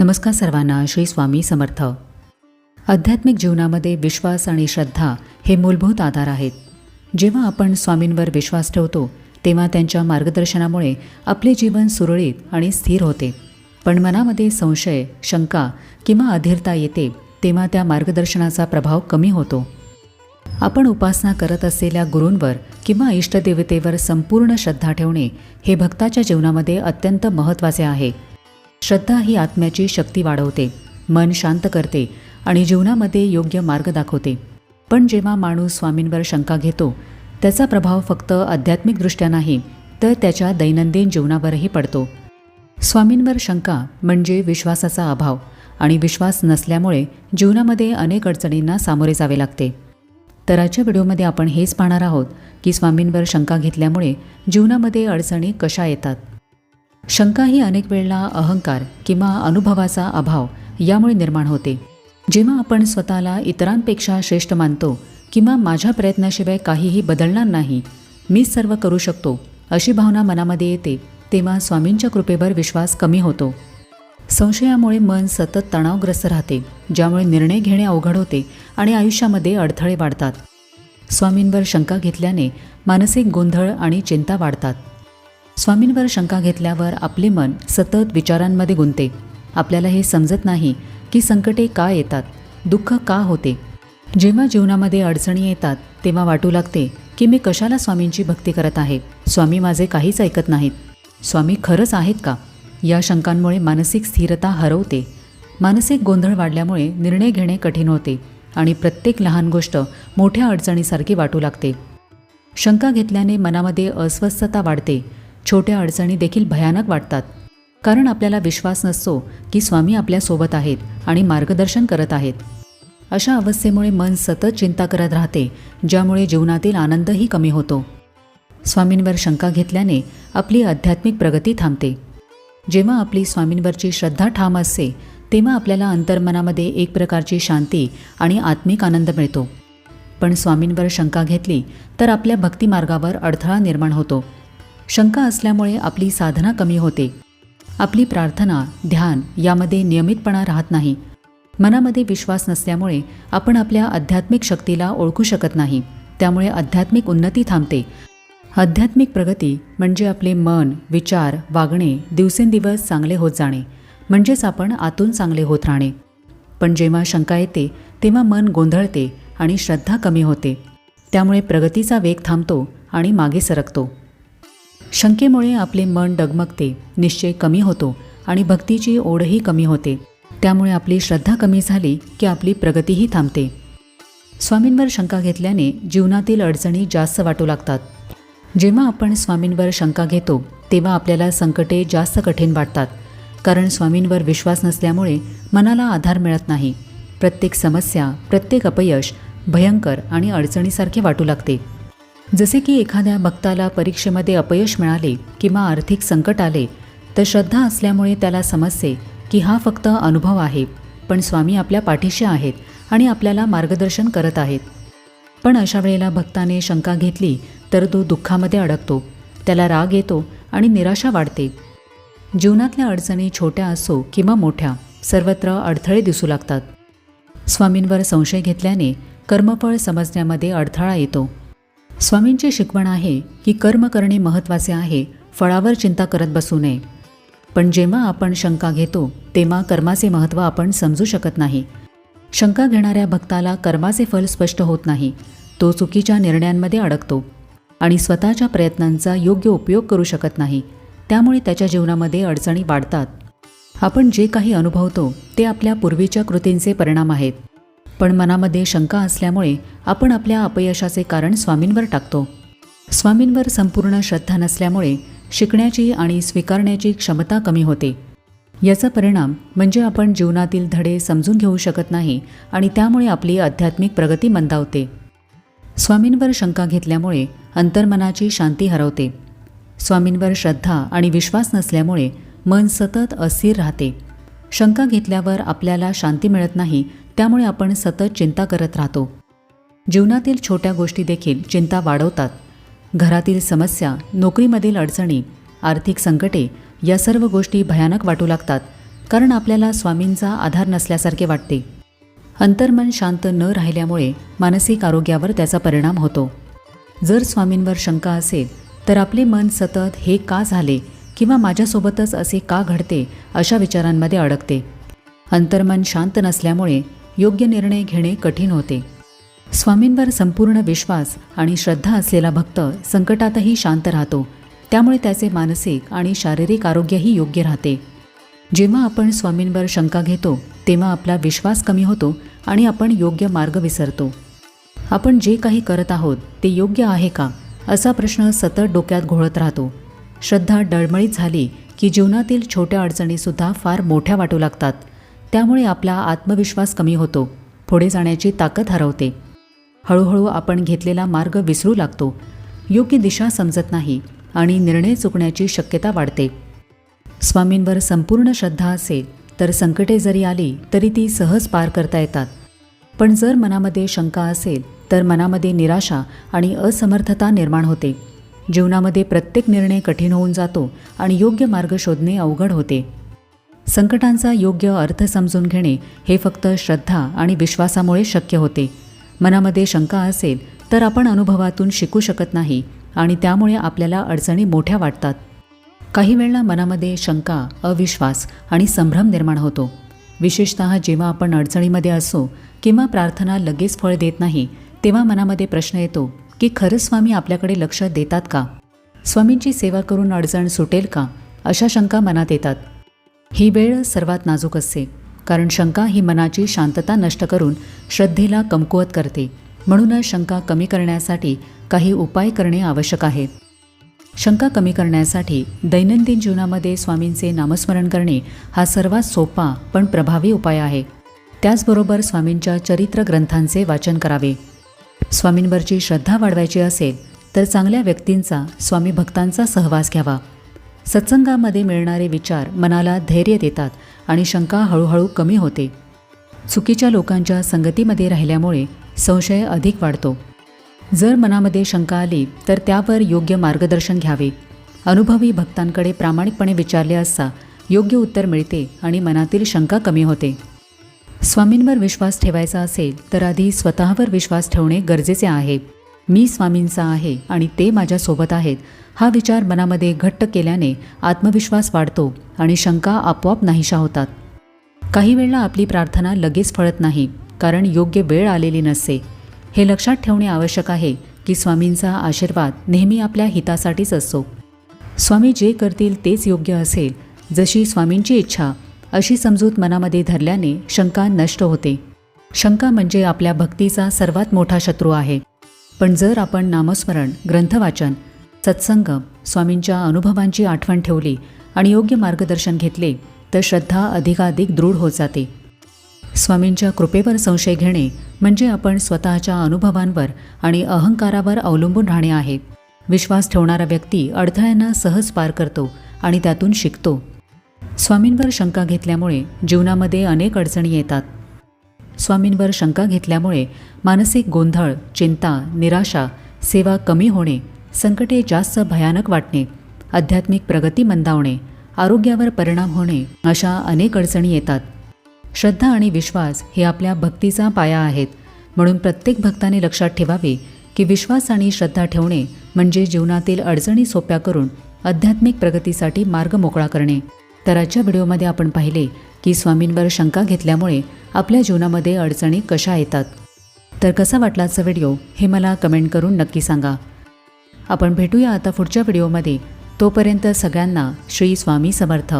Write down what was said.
नमस्कार सर्वांना श्री स्वामी समर्थ. आध्यात्मिक जीवनामध्ये विश्वास आणि श्रद्धा हे मूलभूत आधार आहेत. जेव्हा आपण स्वामींवर विश्वास ठेवतो तेव्हा त्यांच्या मार्गदर्शनामुळे आपले जीवन सुरळीत आणि स्थिर होते. पण मनामध्ये संशय शंका किंवा अधीरता येते तेव्हा त्या मार्गदर्शनाचा प्रभाव कमी होतो. आपण उपासना करत असलेल्या गुरूंवर किंवा इष्टदेवतेवर संपूर्ण श्रद्धा ठेवणे हे भक्ताच्या जीवनामध्ये अत्यंत महत्त्वाचे आहे. श्रद्धा ही आत्म्याची शक्ती वाढवते. मन शांत करते आणि जीवनामध्ये योग्य मार्ग दाखवते. पण जेव्हा माणूस स्वामींवर शंका घेतो त्याचा प्रभाव फक्त आध्यात्मिकदृष्ट्या नाही तर त्याच्या दैनंदिन जीवनावरही पडतो. स्वामींवर शंका म्हणजे विश्वासाचा अभाव आणि विश्वास नसल्यामुळे जीवनामध्ये अनेक अडचणींना सामोरे जावे लागते. तर आजच्या व्हिडिओमध्ये आपण हेच पाहणार आहोत की स्वामींवर शंका घेतल्यामुळे जीवनामध्ये अडचणी कशा येतात. शंका ही अनेक वेळेला अहंकार किंवा अनुभवाचा अभाव यामुळे निर्माण होते. जेव्हा आपण स्वतःला इतरांपेक्षा श्रेष्ठ मानतो किंवा माझ्या प्रयत्नाशिवाय काहीही बदलणार नाही मीच सर्व करू शकतो अशी भावना मनामध्ये येते तेव्हा स्वामींच्या कृपेवर विश्वास कमी होतो. संशयामुळे मन सतत तणावग्रस्त राहते ज्यामुळे निर्णय घेणे अवघड होते आणि आयुष्यामध्ये अडथळे वाढतात. स्वामींवर शंका घेतल्याने मानसिक गोंधळ आणि चिंता वाढतात. स्वामींवर शंका घेतल्यावर आपले मन सतत विचारांमध्ये गुंते. आपल्याला हे समजत नाही की संकटे का येतात दुःख का होते. जेव्हा जीवनामध्ये अडचणी येतात तेव्हा वाटू लागते की मी कशाला स्वामींची भक्ती करत आहे? स्वामी माझे काहीच ऐकत नाहीत. स्वामी खरंच आहेत का? या शंकांमुळे मानसिक स्थिरता हरवते. मानसिक गोंधळ वाढल्यामुळे निर्णय घेणे कठीण होते आणि प्रत्येक लहान गोष्ट मोठ्या अडचणीसारखी वाटू लागते. शंका घेतल्याने मनामध्ये अस्वस्थता वाढते छोट्या अडचणी देखील भयानक वाटतात. कारण आपल्याला विश्वास नसतो की स्वामी आपल्यासोबत आहेत आणि मार्गदर्शन करत आहेत. अशा अवस्थेमुळे मन सतत चिंता करत राहते ज्यामुळे जीवनातील आनंदही कमी होतो. स्वामींवर शंका घेतल्याने आपली आध्यात्मिक प्रगती थांबते. जेव्हा आपली स्वामींवरची श्रद्धा ठाम असते तेव्हा आपल्याला अंतर्मनामध्ये एक प्रकारची शांती आणि आत्मिक आनंद मिळतो. पण स्वामींवर शंका घेतली तर आपल्या भक्तिमार्गावर अडथळा निर्माण होतो. शंका असल्यामुळे आपली साधना कमी होते. आपली प्रार्थना ध्यान यामध्ये नियमितपणा राहत नाही. मनामध्ये विश्वास नसल्यामुळे आपण आपल्या आध्यात्मिक शक्तीला ओळखू शकत नाही. त्यामुळे आध्यात्मिक उन्नती थांबते. आध्यात्मिक प्रगती म्हणजे आपले मन विचार वागणे दिवसेंदिवस चांगले होत जाणे. म्हणजेच आपण आतून चांगले होत राहणे. पण जेव्हा शंका येते तेव्हा मन गोंधळते आणि श्रद्धा कमी होते. त्यामुळे प्रगतीचा वेग थांबतो आणि मागे सरकतो. शंकेमुळे आपले मन डगमगते निश्चय कमी होतो आणि भक्तीची ओढही कमी होते. त्यामुळे आपली श्रद्धा कमी झाली की आपली प्रगतीही थांबते. स्वामींवर शंका घेतल्याने जीवनातील अडचणी जास्त वाटू लागतात. जेव्हा आपण स्वामींवर शंका घेतो तेव्हा आपल्याला संकटे जास्त कठीण वाटतात. कारण स्वामींवर विश्वास नसल्यामुळे मनाला आधार मिळत नाही. प्रत्येक समस्या प्रत्येक अपयश भयंकर आणि अडचणीसारखे वाटू लागते. जसे की एखाद्या भक्ताला परीक्षेमध्ये अपयश मिळाले किंवा आर्थिक संकट आले तर श्रद्धा असल्यामुळे त्याला समजते की हा फक्त अनुभव आहे पण स्वामी आपल्या पाठीशी आहेत आणि आपल्याला मार्गदर्शन करत आहेत. पण अशा वेळेला भक्ताने शंका घेतली तर तो दुःखामध्ये अडकतो. त्याला राग येतो आणि निराशा वाढते. जीवनातल्या अडचणी छोट्या असो किंवा मोठ्या सर्वत्र अडथळे दिसू लागतात. स्वामींवर संशय घेतल्याने कर्मफळ समजण्यामध्ये अडथळा येतो. स्वामींची शिकवण आहे की कर्म करणे महत्त्वाचे आहे फळावर चिंता करत बसू नये. पण जेव्हा आपण शंका घेतो तेव्हा कर्माचे महत्त्व आपण समजू शकत नाही. शंका घेणाऱ्या भक्ताला कर्माचे फल स्पष्ट होत नाही तो चुकीच्या निर्णयांमध्ये अडकतो आणि स्वतःच्या प्रयत्नांचा योग्य उपयोग करू शकत नाही. त्यामुळे त्याच्या जीवनामध्ये अडचणी वाढतात. आपण जे काही अनुभवतो ते आपल्या पूर्वीच्या कृतींचे परिणाम आहेत. पण मनामध्ये शंका असल्यामुळे आपण आपल्या अपयशाचे कारण स्वामींवर टाकतो. स्वामींवर संपूर्ण श्रद्धा नसल्यामुळे शिकण्याची आणि स्वीकारण्याची क्षमता कमी होते. याचा परिणाम म्हणजे आपण जीवनातील धडे समजून घेऊ शकत नाही आणि त्यामुळे आपली आध्यात्मिक प्रगती मंदावते. स्वामींवर शंका घेतल्यामुळे अंतर्मनाची शांती हरवते. स्वामींवर श्रद्धा आणि विश्वास नसल्यामुळे मन सतत अस्थिर राहते. शंका घेतल्यावर आपल्याला शांती मिळत नाही त्यामुळे आपण सतत चिंता करत राहतो. जीवनातील छोट्या गोष्टी देखील चिंता वाढवतात. घरातील समस्या नोकरीमधील अडचणी आर्थिक संकटे या सर्व गोष्टी भयानक वाटू लागतात कारण आपल्याला स्वामींचा आधार नसल्यासारखे वाटते. अंतर्मन शांत न राहिल्यामुळे मानसिक आरोग्यावर त्याचा परिणाम होतो. जर स्वामींवर शंका असेल तर आपले मन सतत हे का झाले? किंवा माझ्यासोबतच असे का घडते? अशा विचारांमध्ये अडकते. अंतर्मन शांत नसल्यामुळे योग्य निर्णय घेणे कठीण होते. स्वामींवर संपूर्ण विश्वास आणि श्रद्धा असलेला भक्त संकटातही शांत राहतो. त्यामुळे त्याचे मानसिक आणि शारीरिक आरोग्यही योग्य राहते. जेव्हा आपण स्वामींवर शंका घेतो तेव्हा आपला विश्वास कमी होतो आणि आपण योग्य मार्ग विसरतो. आपण जे काही करत आहोत ते योग्य आहे का? असा प्रश्न सतत डोक्यात घोळत राहतो. श्रद्धा डळमळीत झाली की जीवनातील छोट्या अडचणीसुद्धा फार मोठ्या वाटू लागतात. त्यामुळे आपला आत्मविश्वास कमी होतो. पुढे जाण्याची ताकद हरवते. हळूहळू आपण घेतलेला मार्ग विसरू लागतो. योग्य दिशा समजत नाही आणि निर्णय चुकण्याची शक्यता वाढते. स्वामींवर संपूर्ण श्रद्धा असेल तर संकटे जरी आली तरी ती सहज पार करता येतात. पण जर मनामध्ये शंका असेल तर मनामध्ये निराशा आणि असमर्थता निर्माण होते. जीवनामध्ये प्रत्येक निर्णय कठीण होऊन जातो आणि योग्य मार्ग शोधणे अवघड होते. संकटांचा योग्य अर्थ समजून घेणे हे फक्त श्रद्धा आणि विश्वासामुळे शक्य होते. मनामध्ये शंका असेल तर आपण अनुभवातून शिकू शकत नाही आणि त्यामुळे आपल्याला अडचणी मोठ्या वाटतात. काही वेळेला मनामध्ये शंका अविश्वास आणि संभ्रम निर्माण होतो. विशेषत जेव्हा आपण अडचणीमध्ये असो किंवा प्रार्थना लगेच फळ देत नाही तेव्हा मनामध्ये प्रश्न येतो की खरंच स्वामी आपल्याकडे लक्ष देतात का? स्वामींची सेवा करून अडचण सुटेल का? अशा शंका मनात येतात. ही वेळ सर्वात नाजूक असते कारण शंका ही मनाची शांतता नष्ट करून श्रद्धेला कमकुवत करते. म्हणूनच शंका कमी करण्यासाठी काही उपाय करणे आवश्यक आहे. शंका कमी करण्यासाठी दैनंदिन जीवनामध्ये स्वामींचे नामस्मरण करणे हा सर्वात सोपा पण प्रभावी उपाय आहे. त्याचबरोबर स्वामींच्या चरित्र ग्रंथांचे वाचन करावे. स्वामींवरची श्रद्धा वाढवायची असेल तर चांगल्या व्यक्तींचा स्वामी भक्तांचा सहवास घ्यावा. सत्संगामध्ये मिळणारे विचार मनाला धैर्य देतात आणि शंका हळूहळू कमी होते. चुकीच्या लोकांच्या संगतीमध्ये राहिल्यामुळे संशय अधिक वाढतो. जर मनामध्ये शंका आली तर त्यावर योग्य मार्गदर्शन घ्यावे. अनुभवी भक्तांकडे प्रामाणिकपणे विचारले असता योग्य उत्तर मिळते आणि मनातील शंका कमी होते. स्वामींवर विश्वास ठेवायचा असेल तर आधी स्वतःवर विश्वास ठेवणे गरजेचे आहे. मी स्वामींचा आहे आणि ते माझ्यासोबत आहेत. हा विचार मनामध्ये घट्ट केल्याने आत्मविश्वास वाढतो आणि शंका आपोआप नाहीशा होतात. काही वेळेला आपली प्रार्थना लगेच फळत नाही कारण योग्य वेळ आलेली नसते. हे लक्षात ठेवणे आवश्यक आहे की स्वामींचा आशीर्वाद नेहमी आपल्या हितासाठीच असतो. स्वामी जे करतील तेच योग्य असेल जशी स्वामींची इच्छा अशी समजूत मनामध्ये धरल्याने शंका नष्ट होते. शंका म्हणजे आपल्या भक्तीचा सर्वात मोठा शत्रू आहे. पण जर आपण नामस्मरण ग्रंथवाचन सत्संग स्वामींच्या अनुभवांची आठवण ठेवली आणि योग्य मार्गदर्शन घेतले तर श्रद्धा अधिकाधिक दृढ होत जाते. स्वामींच्या कृपेवर संशय घेणे म्हणजे आपण स्वतःच्या अनुभवांवर आणि अहंकारावर अवलंबून राहणे आहे. विश्वास ठेवणारा व्यक्ती अडथळ्यांना सहज पार करतो आणि त्यातून शिकतो. स्वामींवर शंका घेतल्यामुळे जीवनामध्ये अनेक अडचणी येतात. स्वामींवर शंका घेतल्यामुळे मानसिक गोंधळ चिंता निराशा सेवा कमी होणे संकटे जास्त भयानक वाटणे आध्यात्मिक प्रगती मंदावणे आरोग्यावर परिणाम होणे अशा अनेक अडचणी येतात. श्रद्धा आणि विश्वास हे आपल्या भक्तीचा पाया आहेत. म्हणून प्रत्येक भक्ताने लक्षात ठेवावे की विश्वास आणि श्रद्धा ठेवणे म्हणजे जीवनातील अडचणी सोप्या करून आध्यात्मिक प्रगतीसाठी मार्ग मोकळा करणे. तर आजच्या व्हिडिओमध्ये आपण पाहिले की स्वामींवर शंका घेतल्यामुळे आपल्या जीवनामध्ये अडचणी कशा येतात. तर कसा वाटला आजचा व्हिडिओ हे मला कमेंट करून नक्की सांगा. आपण भेटूया आता पुढच्या व्हिडिओमध्ये. तोपर्यंत सगळ्यांना श्री स्वामी समर्थ.